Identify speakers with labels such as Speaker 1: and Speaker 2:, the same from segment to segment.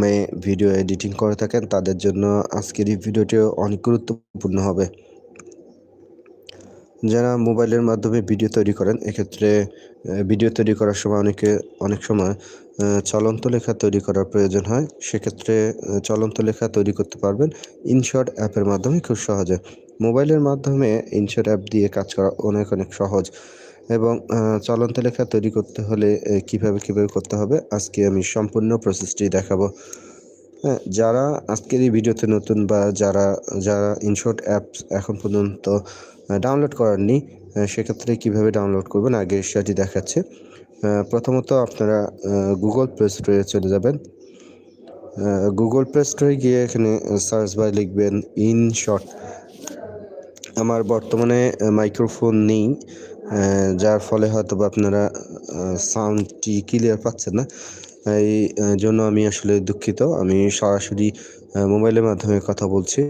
Speaker 1: মে video editing করে থাকেন, তাদের জন্য আজকের এই ভিডিওটি অনেক গুরুত্বপূর্ণ হবে। যারা মোবাইলের মাধ্যমে ভিডিও তৈরি করেন, এক্ষেত্রে ভিডিও তৈরি করার সময় অনেকে, অনেক সময় চলন্ত লেখা তৈরি করার প্রয়োজন হয়। সেক্ষেত্রে চলন্ত লেখা তৈরি করতে পারবেন ইনশর্ট অ্যাপের মাধ্যমে খুব সহজে। মোবাইলের মাধ্যমে ইনশর্ট অ্যাপ দিয়ে কাজ করা অনেক অনেক সহজ। এবং চলন্ত লেখা তৈরি করতে হলে কীভাবে কীভাবে করতে হবে, আজকে আমি সম্পূর্ণ প্রসেসটি দেখাবো। হ্যাঁ যারা আজকের এই ভিডিওতে নতুন বা যারা যারা ইনশর্ট অ্যাপস এখন পর্যন্ত ডাউনলোড করাননি সেক্ষেত্রে কীভাবে ডাউনলোড করবেন, আগে সেটি দেখাচ্ছে। প্রথমত আপনারা গুগল প্লে স্টোরে চলে যাবেন। গুগল প্লে স্টোরে গিয়ে এখানে সার্চ বাই লিখবেন ইন শর্ট আমার বর্তমানে মাইক্রোফোন নেই যার ফলে হয়তো বা আপনারা সাউন্ডটি ক্লিয়ার পাচ্ছেন না। এই জন্য আমি আসলে দুঃখিত। আমি সরাসরি মোবাইলের মাধ্যমে কথা বলছি।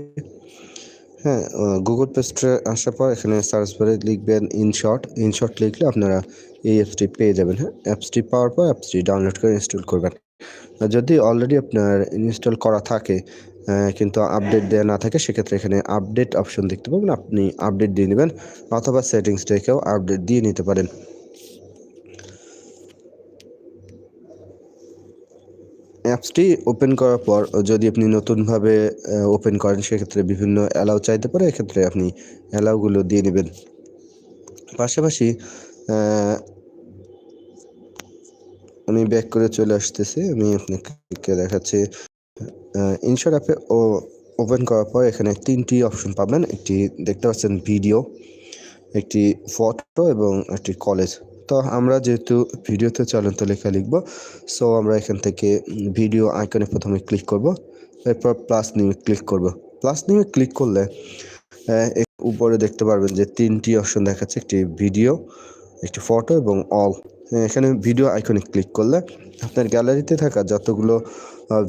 Speaker 1: হ্যাঁ গুগল প্লে স্টোরে আসার পর এখানে সার্চ বারে লিখবেন ইনশর্ট ইনশর্ট লিখলে আপনারা এই অ্যাপসটি পেয়ে যাবেন হ্যাঁ? অ্যাপসটি পাওয়ার পর অ্যাপসটি ডাউনলোড করে ইনস্টল করবেন। যদি অলরেডি আপনার ইনস্টল করা থাকে কিন্তু আপডেট দেওয়া না থাকে, সেক্ষেত্রে এখানে আপডেট অপশন দেখতে পাবেন। আপনি আপডেট দিয়ে নেবেন অথবা সেটিংস থেকেও আপডেট দিয়ে নিতে পারেন। অ্যাপসটি ওপেন করার পর যদি আপনি নতুনভাবে ওপেন করেন, সেক্ষেত্রে বিভিন্ন অ্যালাউ চাইতে পারে। এক্ষেত্রে আপনি অ্যালাউগুলো দিয়ে নেবেন। পাশাপাশি আমি ব্যাক করে চলে আসতেছি। আমি আপনাকে দেখাচ্ছি। ইনশোর অ্যাপে ও ওপেন করার পর এখানে তিনটি অপশন পাবেন। একটি দেখতে পাচ্ছেন ভিডিও একটি ফটো এবং একটি কলেজ তো আমরা যেহেতু ভিডিওতে চলন্ত লেখা লিখব সো আমরা এখান থেকে ভিডিও আইকনে প্রথমে ক্লিক করব, এরপর প্লাস নিয়ে ক্লিক করব। প্লাস নিয়ে ক্লিক করলে উপরে দেখতে পারবেন যে তিনটি অপশন দেখাচ্ছে, একটি ভিডিও একটি ফটো এবং অল এখানে ভিডিও আইকনে ক্লিক করলে আপনার গ্যালারিতে থাকা যতগুলো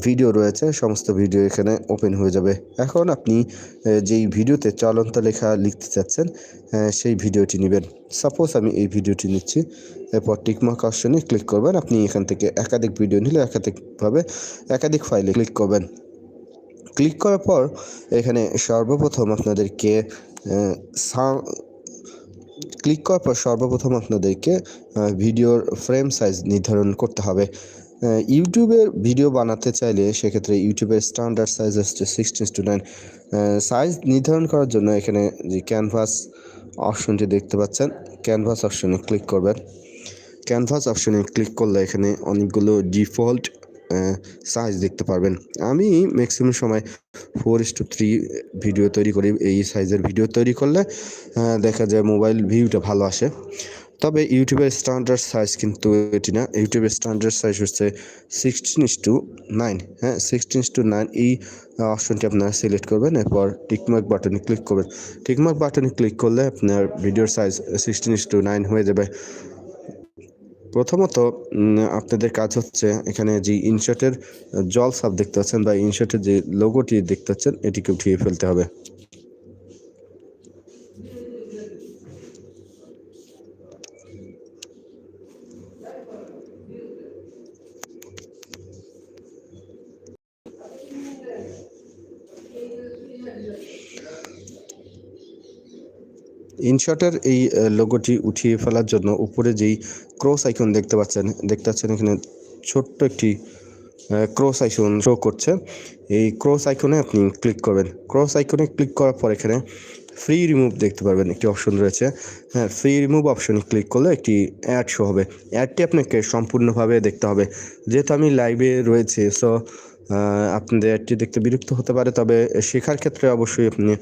Speaker 1: ভিডিও রয়েছে, সমস্ত ভিডিও এখানে ওপেন হয়ে যাবে। এখন আপনি যেই ভিডিওতে চলন্ত লেখা লিখতে চাচ্ছেন সেই ভিডিওটি নেবেন। সাপোজ আমি এই ভিডিওটি নিচ্ছি, এরপর টিকমার্ক অপশনে ক্লিক করবেন। আপনি এখান থেকে একাধিক ভিডিও নিলে একাধিকভাবে একাধিক ফাইলে ক্লিক করবেন। ক্লিক করার পর এখানে সর্বপ্রথম আপনাদেরকে ক্লিক করার পর সর্বপ্রথম আপনাদেরকে ভিডিওর ফ্রেম সাইজ নির্ধারণ করতে হবে। ইউটিউবের ভিডিও বানাতে চাইলে সেক্ষেত্রে ইউটিউবের স্ট্যান্ডার্ড সাইজ হচ্ছে সিক্সটিন টু নাইন সাইজ নির্ধারণ করার জন্য এখানে যে ক্যানভাস অপশনটি দেখতে পাচ্ছেন ক্যানভাস অপশনে ক্লিক করবেন। ক্যানভাস অপশনে ক্লিক করলে এখানে অনেকগুলো ডিফল্ট সাইজ দেখতে পারবেন। আমি ম্যাক্সিমাম সময় four is to three video তৈরি করি। এই সাইজের ভিডিও তৈরি করলে দেখা যায় মোবাইল ভিউটা ভালো আসে। তবে ইউটিউবের স্ট্যান্ডার্ড সাইজ কিন্তু এটি না। ইউটিউবের স্ট্যান্ডার্ড সাইজ হচ্ছে সিক্সটিন ইস টু নাইন হ্যাঁ সিক্সটিন ইস টু নাইন এই অপশনটি আপনারা সিলেক্ট করবেন। এরপর টিকমার্ক বাটনে ক্লিক করবেন। টিকমার্ক বাটনে ক্লিক করলে আপনার ভিডিওর size sixteen is to nine হয়ে যাবে। প্রথমত আপনাদের কাজ হচ্ছে এখানে যে ইনশার্টের জল সাপ দেখতে পাচ্ছেন বা ইনশার্টের যে লোগোটি দেখতে পাচ্ছেন, এটিকে উঠিয়ে ফেলতে হবে। ইনশটের এই লোগোটি উঠিয়ে ফেলার জন্য উপরে যেই ক্রস আইকন দেখতে পাচ্ছেন দেখতে পাচ্ছেন এখানে ছোট্ট একটি ক্রস আইকন শো করছে। এই ক্রস আইকনে আপনি ক্লিক করবেন। ক্রস আইকনে ক্লিক করার পর এখানে ফ্রি রিমুভ দেখতে পারবেন, একটি অপশন রয়েছে। হ্যাঁ ফ্রি রিমুভ অপশনে ক্লিক করলে একটি অ্যাড শো হবে। অ্যাডটি আপনাকে সম্পূর্ণভাবে দেখতে হবে। যেহেতু আমি লাইভে রয়েছে সো আপনাদের অ্যাডটি দেখতে বিরক্ত হতে পারে, তবে শেখার ক্ষেত্রে অবশ্যই আপনি,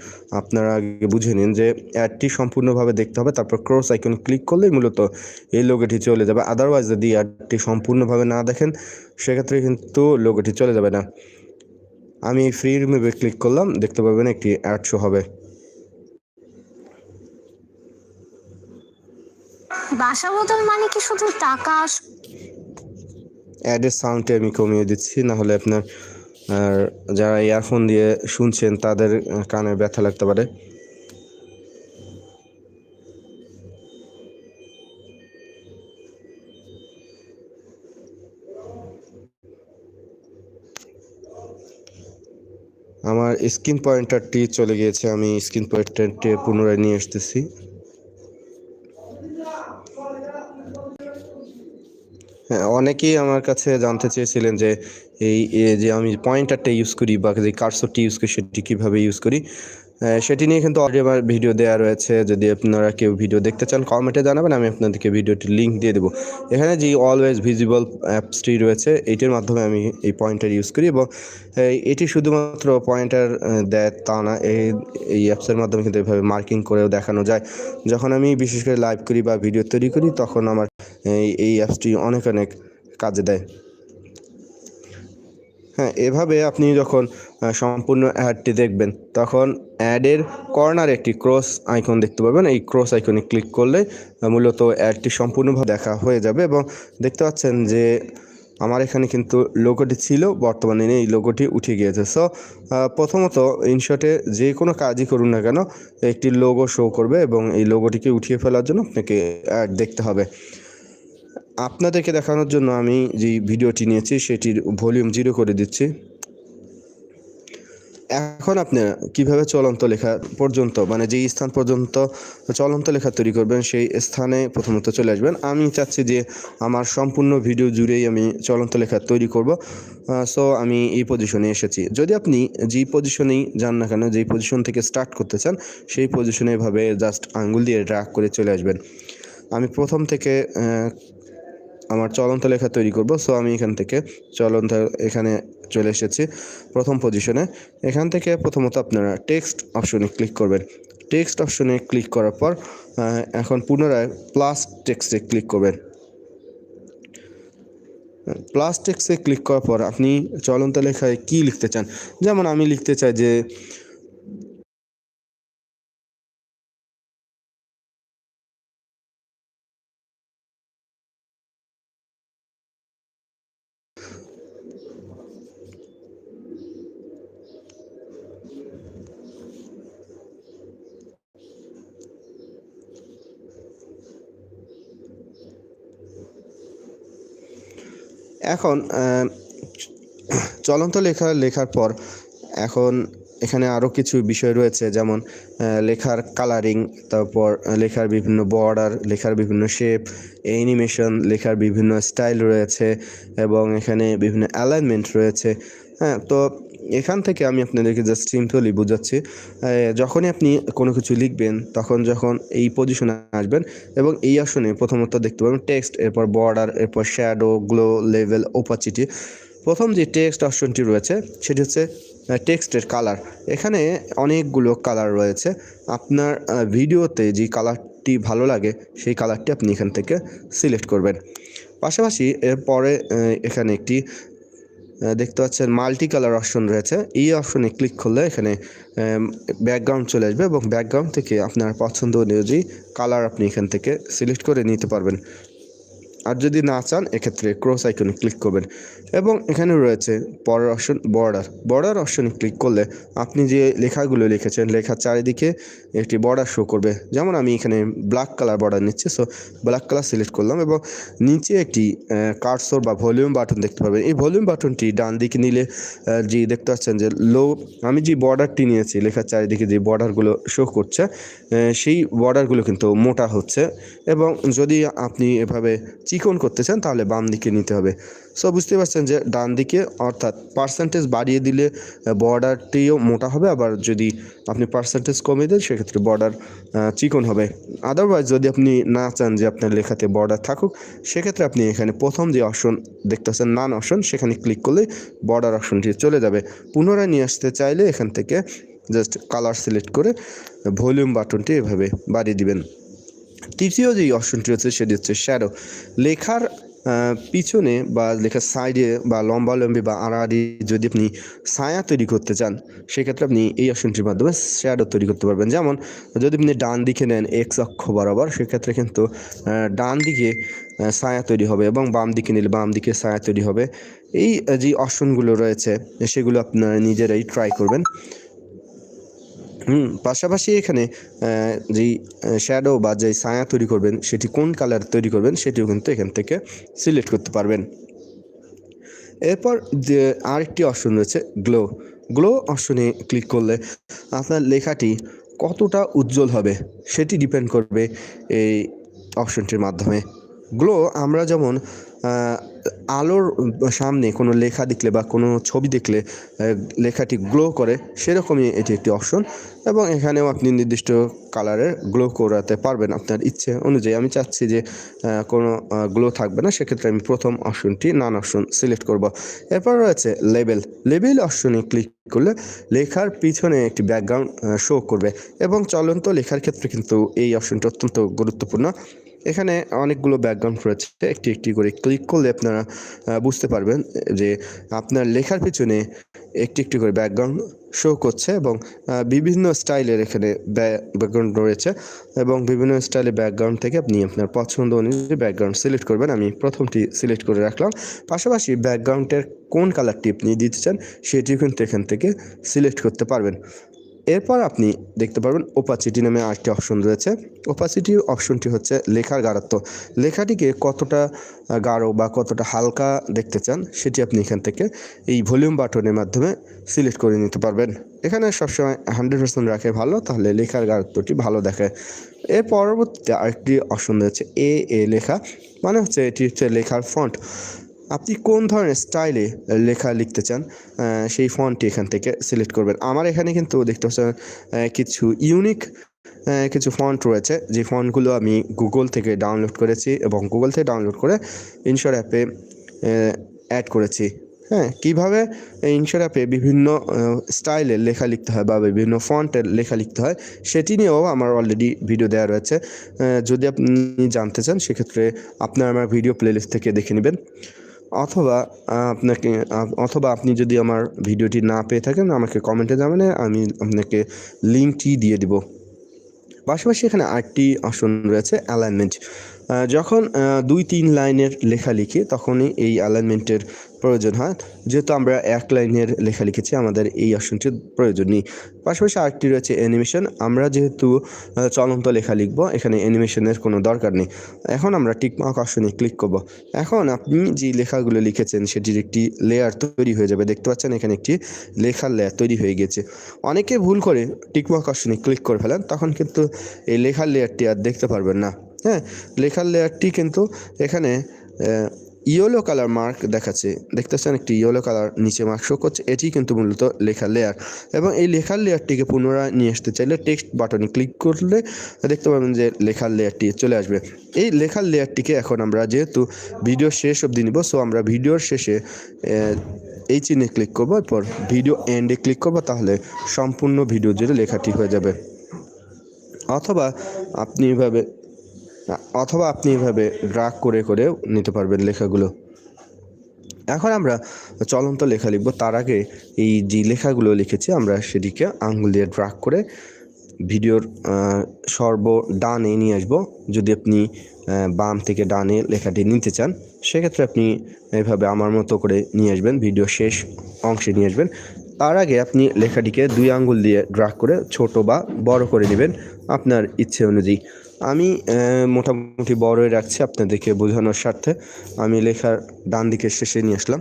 Speaker 1: আপনারা আগে বুঝে নিন যে অ্যাডটি সম্পূর্ণভাবে দেখতে হবে, তারপর ক্রস আইকন ক্লিক করলেই মূলত এই লোগোটি চলে যাবে। আদারওয়াইজ যদি অ্যাডটি সম্পূর্ণভাবে না দেখেন, সেক্ষেত্রে কিন্তু লোগোটি চলে যাবে না। আমি ফ্রি রিমুভে ক্লিক করলাম, দেখতে পাবেন একটি অ্যাড শো হবে।
Speaker 2: বাসা বদল মানে কি শুধু টাকা
Speaker 1: অ্যাডের সাউন্ডটি আমি কমিয়ে দিচ্ছি না হলে আপনার যারা ইয়ারফোন দিয়ে শুনছেন, তাদের কানে ব্যথা লাগতে পারে। আমার স্ক্রিন পয়েন্টারটি চলে গিয়েছে, আমি স্ক্রিন পয়েন্টারটি পুনরায় নিয়ে আসতেছি। হ্যাঁ অনেকেই আমার কাছে জানতে চেয়েছিলেন যে এই যে আমি পয়েন্টারটা ইউজ করি বা যে কার্সরটি ইউজ করি, সেটি কীভাবে ইউজ করি। সেটি নিয়ে কিন্তু অলরেডি আমার ভিডিও দেওয়া রয়েছে। যদি আপনারা কেউ ভিডিও দেখতে চান কমেন্টে জানাবেন, আমি আপনাদেরকে ভিডিওটির লিঙ্ক দিয়ে দেবো। এখানে যে অলওয়েজ ভিজিবল অ্যাপসটি রয়েছে এইটির মাধ্যমে আমি এই পয়েন্টার ইউজ করি এবং এটি শুধুমাত্র পয়েন্টার দেয় তা না, এই এই অ্যাপসের মাধ্যমে কিন্তু এভাবে মার্কিং করেও দেখানো যায়। যখন আমি বিশেষ করে লাইভ করি বা ভিডিও তৈরি করি, তখন আমার, এই এই অ্যাপসটি অনেক অনেক কাজে দেয়। হ্যাঁ এভাবে আপনি যখন সম্পূর্ণ অ্যাডটি দেখবেন তখন অ্যাডের কর্নার একটি ক্রস আইকন দেখতে পাবেন। এই ক্রস আইকনে ক্লিক করলে মূলত অ্যাডটি সম্পূর্ণভাবে দেখা হয়ে যাবে এবং দেখতে পাচ্ছেন যে আমার এখানে কিন্তু লোগোটি ছিল বর্তমানে নেই, এই লোগোটি উঠে গিয়েছে। সো প্রথমত ইনশটে যে কোনো কাজই করুন না কেন একটি লোগো শো করবে এবং এই লোগোটিকে উঠিয়ে ফেলার জন্য আপনাকে অ্যাড দেখতে হবে। আপনাদেরকে দেখানোর জন্য আমি যে ভিডিওটি নিয়েছি, সেটির ভলিউম জিরো করে দিচ্ছি। এখন আপনি কীভাবে চলন্ত লেখা পর্যন্ত মানে যেই স্থান পর্যন্ত চলন্ত লেখা তৈরি করবেন, সেই স্থানে প্রথমত চলে আসবেন। আমি চাচ্ছি যে আমার সম্পূর্ণ ভিডিও জুড়েই আমি চলন্ত লেখা তৈরি করব। সো আমি এই পজিশনে এসেছি। যদি আপনি যেই পজিশনেই যান না কেন, যেই পজিশন থেকে স্টার্ট করতে চান, সেই পজিশনে এভাবে জাস্ট আঙ্গুল দিয়ে ড্রাগ করে চলে আসবেন। আমি প্রথম থেকে আমার চলন্ত লেখা তৈরি করব। সো আমি এখান থেকে চলন্ত এখানে চলে এসেছি প্রথম পজিশনে এখান থেকে প্রথমত আপনারা টেক্সট অপশনে ক্লিক করবেন। টেক্সট অপশনে ক্লিক করার পর এখন পুনরায় প্লাস টেক্সটে ক্লিক করবেন। প্লাস টেক্সটে ক্লিক করার পর আপনি চলন্ত লেখায় কি লিখতে চান? যেমন আমি লিখতে চাই যে এখন চলন্ত লেখা, লেখার পর এখন এখানে আরও কিছু বিষয় রয়েছে, যেমন লেখার কালারিং তারপর লেখার বিভিন্ন বর্ডার লেখার বিভিন্ন শেপ অ্যানিমেশন লেখার বিভিন্ন স্টাইল রয়েছে এবং এখানে বিভিন্ন অ্যালাইনমেন্ট রয়েছে। হ্যাঁ তো এখান থেকে আমি আপনাদেরকে জাস্ট সিম্পলি বোঝাচ্ছি যখনই আপনি কোনো কিছু লিখবেন, তখন যখন এই পজিশনে আসবেন এবং এই আসনে প্রথমত দেখতে পাবেন টেক্সট এরপর বর্ডার এরপর শ্যাডো গ্লো লেভেল ওপাচিটি প্রথম যে টেক্সট অপশনটি রয়েছে, সেটি হচ্ছে টেক্সটের কালার এখানে অনেকগুলো কালার রয়েছে। আপনার ভিডিওতে যে কালারটি ভালো লাগে, সেই কালারটি আপনি এখান থেকে সিলেক্ট করবেন। পাশাপাশি এরপরে এখানে একটি দেখতে পাচ্ছেন মাল্টি কালার অপশন রয়েছে। এই অপশনে ক্লিক করলে এখানে ব্যাকগ্রাউন্ড চলে আসবে এবং ব্যাকগ্রাউন্ড থেকে আপনার পছন্দ অনুযায়ী কালার আপনি এখান থেকে সিলেক্ট করে নিতে পারবেন। আর যদি না চান, এক্ষেত্রে ক্রস আইকনে ক্লিক করবেন। এবং এখানে রয়েছে পরের অপশন বর্ডার বর্ডার অপশনে ক্লিক করলে আপনি যে লেখাগুলো লিখেছেন লেখার চারিদিকে একটি বর্ডার শো করবে। যেমন আমি এখানে ব্ল্যাক কালার বর্ডার নিচ্ছি সো ব্ল্যাক কালার সিলেক্ট করলাম এবং নিচে একটি কার্সর বা ভলিউম বাটন দেখতে পাবেন। এই ভলিউম বাটনটি ডান দিকে নিলে যে দেখতে পাচ্ছেন যে লো আমি যে বর্ডারটি নিয়েছি লেখার চারিদিকে যে বর্ডারগুলো শো করছে সেই বর্ডারগুলো কিন্তু মোটা হচ্ছে। এবং যদি আপনি এভাবে চিকন করতে চান, তাহলে বাম দিকে নিতে হবে। সো বুঝতে পারছেন যে ডান দিকে, অর্থাৎ পার্সেন্টেজ বাড়িয়ে দিলে বর্ডারটিও মোটা হবে, আবার যদি আপনি পার্সেন্টেজ কমিয়ে দেন, সেক্ষেত্রে বর্ডার চিকন হবে। আদারওয়াইজ যদি আপনি না চান যে আপনার লেখাতে বর্ডার থাকুক, সেক্ষেত্রে আপনি এখানে প্রথম যে অপশন দেখতে পাচ্ছেন নান অপশন সেখানে ক্লিক করলে বর্ডার অপশনটি চলে যাবে। পুনরায় নিয়ে আসতে চাইলে এখান থেকে জাস্ট কালার সিলেক্ট করে ভলিউম বাটনটি এভাবে বাড়িয়ে দিবেন। তৃতীয় যে অপশনটি রয়েছে সেটি হচ্ছে শ্যাডো লেখার পিছনে বা লেখার সাইডে বা লম্বালম্বি বা আড়াআড়ি যদি আপনি ছায়া তৈরি করতে চান, সেক্ষেত্রে আপনি এই অপশনটির মাধ্যমে শ্যাডো তৈরি করতে পারবেন। যেমন, যদি আপনি ডান দিকে নেন এক্স অক্ষ বরাবর, সেক্ষেত্রে কিন্তু ডান দিকে ছায়া তৈরি হবে এবং বাম দিকে নিলে বাম দিকে ছায়া তৈরি হবে। এই যে অপশনগুলো রয়েছে, সেগুলো আপনারা নিজেরাই ট্রাই করবেন। হুম, পাশাপাশি এখানে যেই শ্যাডো বা যেই ছায়া তৈরি করবেন, সেটি কোন কালার তৈরি করবেন, সেটিও কিন্তু এখান থেকে সিলেক্ট করতে পারবেন। এরপর যে, আরেকটি অপশন রয়েছে গ্লো গ্লো অপশনে ক্লিক করলে আপনার লেখাটি কতটা উজ্জ্বল হবে, সেটি ডিপেন্ড করবে এই অপশনটির মাধ্যমে। গ্লো আমরা যেমন আলোর সামনে কোনো লেখা দেখলে বা কোনো ছবি দেখলে লেখাটি গ্লো করে, সেরকমই এটি একটি অপশন এবং এখানেও আপনি নির্দিষ্ট কালারের গ্লো করাতে পারবেন আপনার ইচ্ছে অনুযায়ী। আমি চাচ্ছি যে কোনো গ্লো থাকবে না, সেক্ষেত্রে আমি প্রথম অপশনটি নান অপশন সিলেক্ট করব। এরপর রয়েছে লেবেল লেবেল অপশনে ক্লিক করলে লেখার পিছনে একটি ব্যাকগ্রাউন্ড শো করবে এবং চলন্ত লেখার ক্ষেত্রে কিন্তু এই অপশনটি অত্যন্ত গুরুত্বপূর্ণ। এখানে অনেকগুলো ব্যাকগ্রাউন্ড রয়েছে। একটি একটি করে ক্লিক করলে আপনারা বুঝতে পারবেন যে আপনার লেখার পিছনে একটি একটি করে ব্যাকগ্রাউন্ড শো করছে এবং বিভিন্ন স্টাইলের এখানে ব্যাকগ্রাউন্ড রয়েছে এবং বিভিন্ন স্টাইলের ব্যাকগ্রাউন্ড থেকে আপনি আপনার পছন্দ অনুযায়ী ব্যাকগ্রাউন্ড সিলেক্ট করবেন। আমি প্রথমটি সিলেক্ট করে রাখলাম। পাশাপাশি ব্যাকগ্রাউন্ডের কোন কালারটি আপনি দিতে চান, সেটিও কিন্তু এখান থেকে সিলেক্ট করতে পারবেন। এরপর আপনি দেখতে পারবেন ওপাসিটি নামে আরেকটি অপশন রয়েছে। ওপাসিটি অপশনটি হচ্ছে লেখার গাঢ়ত্ব। লেখাটিকে কতটা গাঢ় বা কতটা হালকা দেখতে চান, সেটি আপনি এখান থেকে এই ভলিউম বাটনের মাধ্যমে সিলেক্ট করে নিতে পারবেন। এখানে সবসময় হান্ড্রেড পার্সেন্ট রাখে ভালো, তাহলে লেখার গাঢ়ত্বটি ভালো দেখে। এর পরবর্তীতে আরেকটি অপশন রয়েছে এ এ লেখা মানে হচ্ছে এটি হচ্ছে লেখার ফন্ট আপনি কোন ধরনের স্টাইলে লেখা লিখতে চান সেই ফন্টটি এখান থেকে সিলেক্ট করবেন। আমার এখানে কিন্তু দেখতে পাচ্ছেন কিছু ইউনিক কিছু ফন্ট রয়েছে। যে ফন্টগুলো আমি গুগল থেকে ডাউনলোড করেছি এবং গুগল থেকে ডাউনলোড করে ইনশোর অ্যাপে অ্যাড করেছি। হ্যাঁ কীভাবে ইনশোর অ্যাপে বিভিন্ন স্টাইলের লেখা লিখতে হয় বা বিভিন্ন ফন্টের লেখা লিখতে হয়, সেটি নিয়েও আমার অলরেডি ভিডিও দেওয়া রয়েছে। যদি আপনি জানতে চান, সেক্ষেত্রে আপনার আমার ভিডিও প্লেলিস্ট থেকে দেখে নেবেন। অথবা আপনাকে অথবা আপনি যদি আমার ভিডিওটি না পেয়ে থাকেন, আমাকে কমেন্টে জানাবেন, আমি আপনাকে লিঙ্কটি দিয়ে দিব। পাশাপাশি এখানে আরেকটি আসন রয়েছে অ্যালাইনমেন্ট যখন দুই তিন লাইনের লেখা লিখি, তখনই এই অ্যালাইনমেন্টের প্রয়োজন হয়। যেহেতু আমরা এক লাইনের লেখা লিখেছি, আমাদের এই অপশনটির প্রয়োজন নেই। পাশাপাশি আরেকটি রয়েছে অ্যানিমেশন আমরা যেহেতু চলন্ত লেখা লিখব, এখানে অ্যানিমেশনের কোনো দরকার নেই। এখন আমরা টিকমার্ক অপশনে ক্লিক করব। এখন আপনি যে লেখাগুলো লিখেছেন, সেটির একটি লেয়ার তৈরি হয়ে যাবে। দেখতে পাচ্ছেন, এখানে একটি লেখার লেয়ার তৈরি হয়ে গেছে অনেকে ভুল করে টিকমার্ক অপশনে ক্লিক করে ফেলেন, তখন কিন্তু এই লেখার লেয়ারটি আর দেখতে পারবেন না। হ্যাঁ লেখার লেয়ারটি কিন্তু এখানে ইয়েলো কালার মার্ক দেখাচ্ছে। দেখতেছেন একটি ইয়েলো কালার নিচে মার্ক শো করছে, এটি কিন্তু মূলত লেখার লেয়ার এবং এই লেখার লেয়ারটিকে পুনরায় নিয়ে আসতে চাইলে টেক্সট বাটনে ক্লিক করলে দেখতে পাবেন যে লেখার লেয়ারটি চলে আসবে। এই লেখার লেয়ারটিকে এখন আমরা যেহেতু ভিডিও শেষ অবধি নিব সো আমরা ভিডিওর শেষে এই চিহ্নে ক্লিক করব, এরপর ভিডিও এন্ডে ক্লিক করব, তাহলে সম্পূর্ণ ভিডিও জুড়ে লেখাটি হয়ে যাবে। অথবা আপনি এভাবে অথবা আপনি এভাবে ড্রাগ করে করেও নিতে পারবেন লেখাগুলো। এখন আমরা চলন্ত লেখা লিখব। তার আগে এই যে লেখাগুলো লিখেছি, আমরা সেটিকে আঙ্গুল দিয়ে ড্রাগ করে ভিডিওর সর্ব ডানে নিয়ে আসব। যদি আপনি বাম থেকে ডানে লেখাটি নিতে চান, সেক্ষেত্রে আপনি এইভাবে আমার মতো করে নিয়ে আসবেন। ভিডিও শেষ অংশে নিয়ে আসবেন। তার আগে আপনি লেখাটিকে দুই আঙ্গুল দিয়ে ড্রাগ করে ছোট বা বড় করে নেবেন আপনার ইচ্ছে অনুযায়ী। আমি মোটামুটি বড়ই রাখছি আপনাদেরকে বোঝানোর স্বার্থে। আমি লেখার ডান দিকের শেষে নিয়ে আসলাম।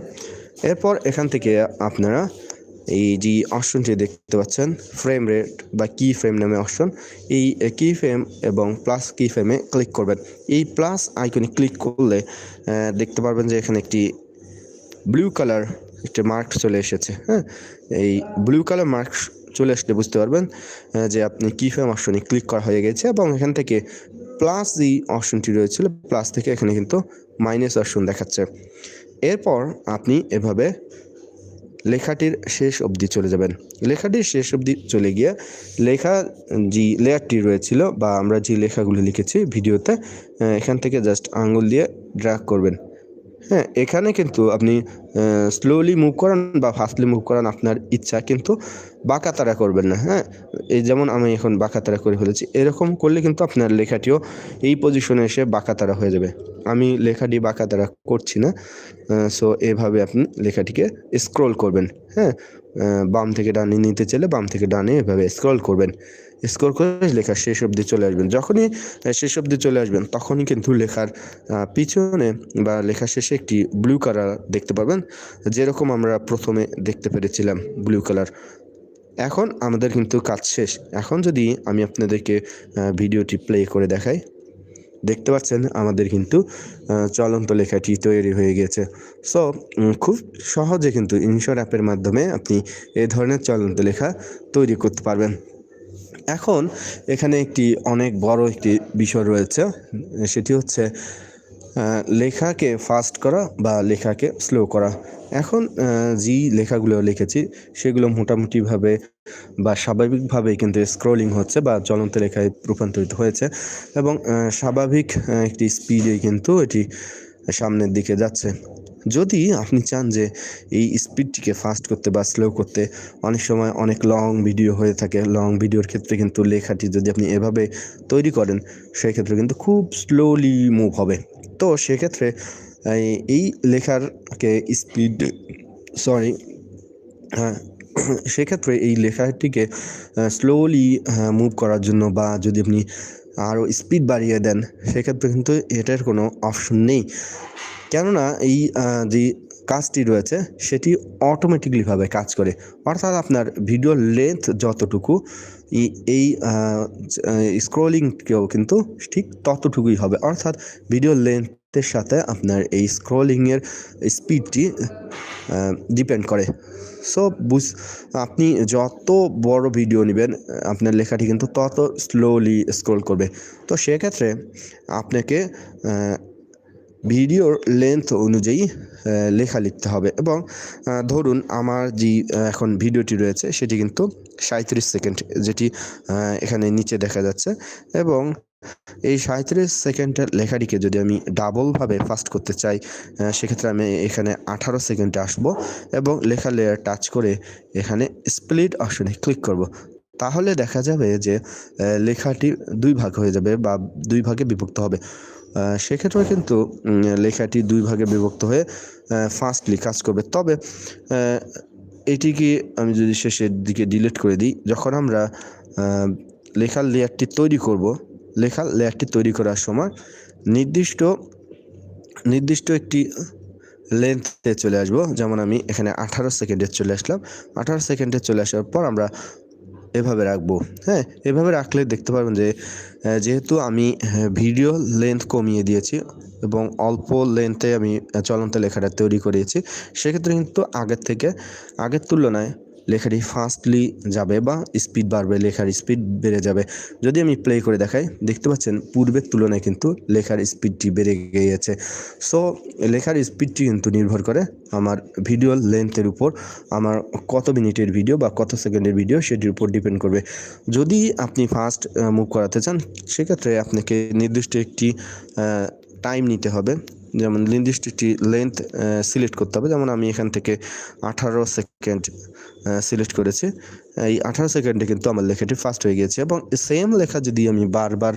Speaker 1: এরপর এখান থেকে আপনারা এই যে অপশনটি দেখতে পাচ্ছেন ফ্রেম রেট বা কি ফ্রেম নামে অপশন, এই কি ফ্রেম এবং প্লাস কি ফ্রেমে ক্লিক করবেন। এই প্লাস আইকনে ক্লিক করলে দেখতে পারবেন যে এখানে একটি ব্লু কালার একটা মার্ক চলে এসেছে হ্যাঁ? এই ব্লু কালার মার্ক চলে আসলে বুঝতে পারবেন যে আপনি কি ফ্রেম অপশনে ক্লিক করা হয়ে গেছে এবং এখান থেকে প্লাস যে অপশনটি রয়েছিল প্লাস থেকে এখানে কিন্তু মাইনাস অপশন দেখাচ্ছে। এরপর আপনি এভাবে লেখাটির শেষ অবধি চলে যাবেন। লেখাটির শেষ অবধি চলে গিয়ে লেখা যে লেয়ারটি রয়েছিল বা আমরা যে লেখাগুলো লিখেছি ভিডিওতে এখান থেকে জাস্ট আঙুল দিয়ে ড্রাগ করবেন। হ্যাঁ এখানে কিন্তু আপনি স্লোলি মুভ করান বা ফাস্টলি মুভ করান আপনার ইচ্ছা, কিন্তু বাঁকাতারা করবেন না হ্যাঁ? এই যেমন আমি এখন বাঁকাতারা করে ফেলেছি, এরকম করলে কিন্তু আপনার লেখাটিও এই পজিশনে এসে বাঁকাতারা হয়ে যাবে। আমি লেখাটি বাঁকাতারা করছি না সো এভাবে আপনি লেখাটিকে স্ক্রল করবেন হ্যাঁ? বাম থেকে ডানে নিতে চাইলে বাম থেকে ডানে এভাবে স্ক্রল করবেন স্ক্রল করে লেখা শেষ অবধি চলে আসবেন। যখনই শেষ অবধি চলে আসবেন, তখনই কিন্তু লেখার পিছনে বা লেখা শেষে একটি ব্লু কালার দেখতে পাবেন যেরকম আমরা প্রথমে দেখতে পেরেছিলাম ব্লু কালার এখন আমাদের কিন্তু কাজ শেষ। এখন যদি আমি আপনাদেরকে ভিডিওটি প্লে করে দেখাই, দেখতে পাচ্ছেন আমাদের কিন্তু চলন্ত লেখাটি তৈরি হয়ে গেছে। সো খুব সহজে কিন্তু ইনশোর অ্যাপের মাধ্যমে আপনি এ ধরনের চলন্ত লেখা তৈরি করতে পারবেন। এখন এখানে একটি অনেক বড় একটি বিষয় রয়েছে, সেটি হচ্ছে লেখাকে ফাস্ট করা বা লেখাকে স্লো করা। এখন যেই লেখাগুলো লিখেছি, সেগুলো মোটামুটিভাবে বা স্বাভাবিকভাবে কিন্তু স্ক্রোলিং হচ্ছে বা চলন্ত লেখায় রূপান্তরিত হয়েছে এবং স্বাভাবিক একটি স্পিডে কিন্তু এটি সামনের দিকে যাচ্ছে। যদি আপনি চান যে এই স্পিডটিকে ফাস্ট করতে বা স্লো করতে, অনেক সময় অনেক লং ভিডিও হয়ে থাকে লং ভিডিওর ক্ষেত্রে কিন্তু লেখাটি যদি আপনি এভাবে তৈরি করেন সেই ক্ষেত্রে কিন্তু খুব স্লোলি মুভ হবে। তো সেক্ষেত্রে, এই- লেখারকে স্পিড সরি হ্যাঁ সেক্ষেত্রে এই লেখাটিকে স্লোলি মুভ করার জন্য বা যদি আপনি আরও স্পিড বাড়িয়ে দেন, সেক্ষেত্রে কিন্তু এটার কোনো অপশন নেই। কেননা এই যে কাজটি রয়েছে, সেটি অটোমেটিকলিভাবে কাজ করে। অর্থাৎ আপনার ভিডিও লেন্থ যতটুকু এই- স্ক্রোলিংকেও কিন্তু ঠিক ততটুকুই হবে। অর্থাৎ ভিডিও লেন্থের সাথে আপনার এই স্ক্রোলিংয়ের স্পিডটি ডিপেন্ড করে। সো বুঝ, আপনি যত বড় ভিডিও নেবেন, আপনার লেখাটি কিন্তু তত স্লোলি স্ক্রোল করবে। তো সেক্ষেত্রে আপনাকে ভিডিওর লেন্থ অনুযায়ী লেখা লিখতে হবে এবং ধরুন আমার যে এখন ভিডিওটি রয়েছে সেটি কিন্তু সাঁত্রিশ সেকেন্ড, যেটি এখানে নিচে দেখা যাচ্ছে এবং এই সাঁত্রিশ সেকেন্ডের লেখাটিকে যদি আমি ডাবলভাবে ফাস্ট করতে চাই সেক্ষেত্রে আমি এখানে আঠারো সেকেন্ডে আসব এবং লেখা লেয়ার টাচ করে এখানে স্প্লিট অপশনে ক্লিক করব। তাহলে দেখা যাবে যে লেখাটি দুই ভাগ হয়ে যাবে বা দুই ভাগে বিভক্ত হবে। সেক্ষেত্রে কিন্তু লেখাটি দুই ভাগে বিভক্ত হয়ে ফাস্টলি কাজ করবে। তবে এটিকে আমি যদি শেষের দিকে ডিলিট করে দিই, যখন আমরা লেখার লেয়ারটি তৈরি করব, লেখার লেয়ারটি তৈরি করার সময় নির্দিষ্ট নির্দিষ্ট একটি লেন্থে চলে আসব। যেমন আমি এখানে আঠারো সেকেন্ডে চলে আসলাম। আঠারো সেকেন্ডে চলে আসার পর আমরা এভাবে রাখব। হ্যাঁ এভাবে রাখলে দেখতে পারবেন যে যেহেতু আমি হ্যাঁ, ভিডিও লেন্থ কমিয়ে দিয়েছি এবং অল্প লেন্থে আমি চলন্ত লেখাটা তৈরি করিয়েছি সেক্ষেত্রে কিন্তু আগের থেকে আগের তুলনায় লেখাটি ফাস্টলি যাবে বা স্পিড বাড়বে, লেখার স্পিড বেড়ে যাবে। যদি আমি প্লে করে দেখাই, দেখতে পাচ্ছেন পূর্বের তুলনায় কিন্তু লেখার স্পিডটি বেড়ে গিয়েছে। সো লেখার স্পিডটি কিন্তু নির্ভর করে আমার ভিডিও লেন্থের উপর, আমার কত মিনিটের ভিডিও বা কত সেকেন্ডের ভিডিও সেটির উপর ডিপেন্ড করবে। যদি আপনি ফাস্ট মুভ করাতে চান, সেক্ষেত্রে আপনাকে নির্দিষ্ট একটি টাইম নিতে হবে। যেমন নির্দিষ্ট একটি লেন্থ সিলেক্ট করতে হবে। যেমন আমি এখান থেকে আঠারো সেকেন্ড সিলেক্ট করেছি। এই আঠারো সেকেন্ডে কিন্তু আমার লেখাটি ফাস্ট হয়ে গিয়েছে এবং সেম লেখা যদি আমি বারবার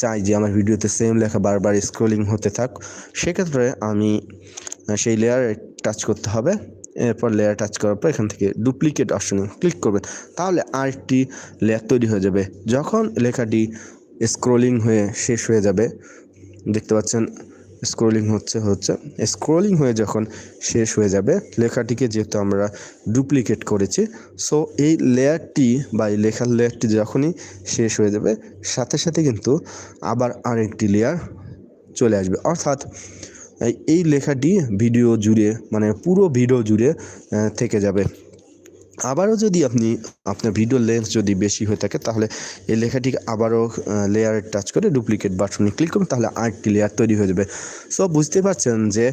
Speaker 1: চাই যে আমার ভিডিওতে সেম লেখা বারবার স্ক্রোলিং হতে থাক, সেক্ষেত্রে আমি সেই লেয়ারে টাচ করতে হবে। এরপর লেয়ার টাচ করার পর এখান থেকে ডুপ্লিকেট অপশনে ক্লিক করবেন। তাহলে আরেকটি লেয়ার তৈরি হয়ে যাবে। যখন লেখাটি স্ক্রোলিং হয়ে শেষ হয়ে যাবে দেখতে পাচ্ছেন স্ক্রোলিং হচ্ছে হচ্ছে। স্ক্রোলিং হয়ে যখন শেষ হয়ে যাবে, লেখাটিকে যেহেতু আমরা ডুপ্লিকেট করেছি সো এই লেয়ারটি বা এই লেখার লেয়ারটি যখনই শেষ হয়ে যাবে, সাথে সাথে কিন্তু আবার আরেকটি লেয়ার চলে আসবে। অর্থাৎ এই- লেখাটি ভিডিও জুড়ে মানে পুরো ভিডিও জুড়ে থেকে যাবে। আবারও যদি আপনি, আপনার ভিডিও লেন্থ যদি বেশি হয়ে থাকে, তাহলে এই লেখাটিকে আবারও লেয়ারে টাচ করে ডুপ্লিকেট বাটনে ক্লিক করবেন তাহলে আরেকটি লেয়ার তৈরি হয়ে যাবে। সো বুঝতে পারছেন যে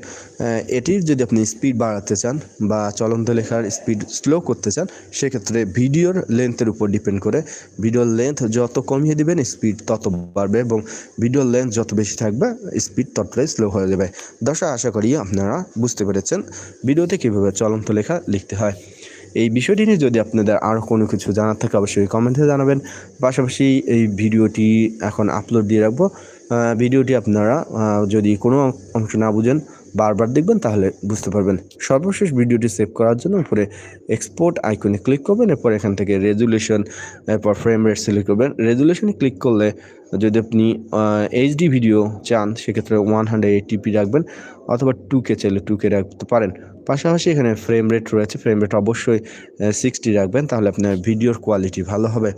Speaker 1: এটির যদি আপনি স্পিড বাড়াতে চান বা চলন্ত লেখার স্পিড স্লো করতে চান, সেক্ষেত্রে ভিডিওর লেন্থের উপর ডিপেন্ড করে ভিডিওর লেন্থ যত কমিয়ে দেবেন স্পিড তত বাড়বে এবং ভিডিওর লেন্থ যত বেশি থাকবে স্পিড ততটাই স্লো হয়ে যাবে। দশা আশা করি আপনারা বুঝতে পেরেছেন ভিডিওতে কীভাবে চলন্ত লেখা লিখতে হয়। এই বিষয়টি নিয়ে যদি আপনাদের আরও কোনো কিছু জানার থাকে, অবশ্যই কমেন্টে জানাবেন। পাশাপাশি এই ভিডিওটি এখন আপলোড দিয়ে রাখব। ভিডিওটি আপনারা যদি কোনো অংশ না বুঝেন, বারবার দেখবেন, তাহলে বুঝতে পারবেন। সর্বশেষ ভিডিওটি সেভ করার জন্য উপরে এক্সপোর্ট আইকনে ক্লিক করবেন, এরপর এখান থেকে রেজুলেশন এরপর ফ্রেম রেট সিলেক্ট করবেন। রেজুলেশনে ক্লিক করলে যদি আপনি এইচডি ভিডিও চান, সেক্ষেত্রে ওয়ান হান্ড্রেড এইটিপি রাখবেন অথবা টু কে চাইলে টু কে রাখতে পারেন। পাশাপাশি এখানে ফ্রেম রেট রয়েছে ফ্রেম রেট অবশ্যই সিক্সটি রাখবেন, তাহলে আপনার ভিডিওর কোয়ালিটি ভালো হবে।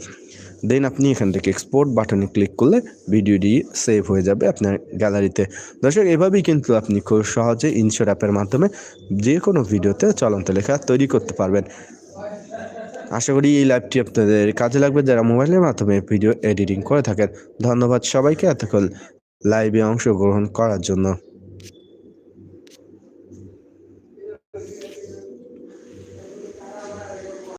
Speaker 1: দেন আপনি এখান থেকে এক্সপোর্ট বাটনে ক্লিক করলে ভিডিওটি সেভ হয়ে যাবে আপনার গ্যালারিতে দর্শক, এভাবেই কিন্তু আপনি খুব সহজে ইনশোর অ্যাপের মাধ্যমে যে কোনো ভিডিওতে চলন্ত লেখা তৈরি করতে পারবেন। আশা করি এই লাইভটি আপনাদের কাজে লাগবে। যারা মোবাইলের মাধ্যমে ভিডিও এডিটিং করে থাকেন, ধন্যবাদ সবাইকে। এতক্ষণ লাইভে অংশগ্রহণ করার জন্য।